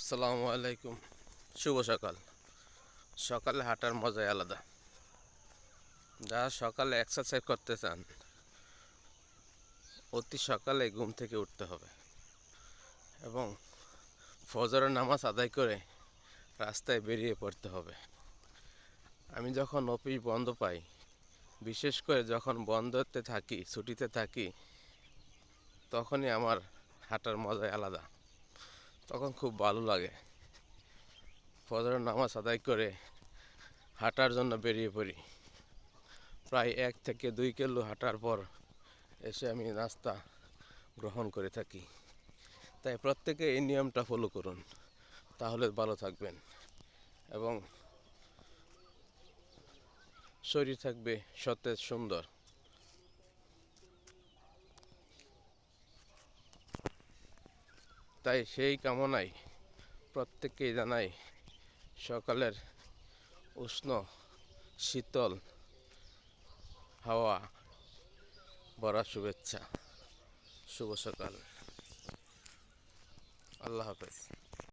আসসালামু আলাইকুম। শুভ সকাল। সকালে হাঁটার মজাই আলাদা। যারা সকালে এক্সারসাইজ করতে চান, অতি সকালে ঘুম থেকে উঠতে হবে। এবং ফজরের নামাজ আদায় করে রাস্তায় বেরিয়ে পড়তে হবে। আমি যখন অফিস বন্ধ পাই, বিশেষ করে যখন বন্ধতে থাকি, ছুটিতে থাকি, তখনই আমার হাঁটার মজাই আলাদা। তখন খুব ভালো লাগে। ফজরের নামাজ আদায় করে হাঁটার জন্য বেরিয়ে পড়ি। প্রায় এক থেকে দুই কিলো হাঁটার পর এসে আমি নাস্তা গ্রহণ করে থাকি। তাই প্রত্যেকে এই নিয়মটা ফলো করুন, তাহলে ভালো থাকবেন এবং শরীর থাকবে সতেজ সুন্দর। তাই সেই কামনায় প্রত্যেককেই জানাই সকালের উষ্ণ, শীতল হাওয়া, ভরা শুভেচ্ছা। শুভ সকাল। আল্লাহ হাফেজ।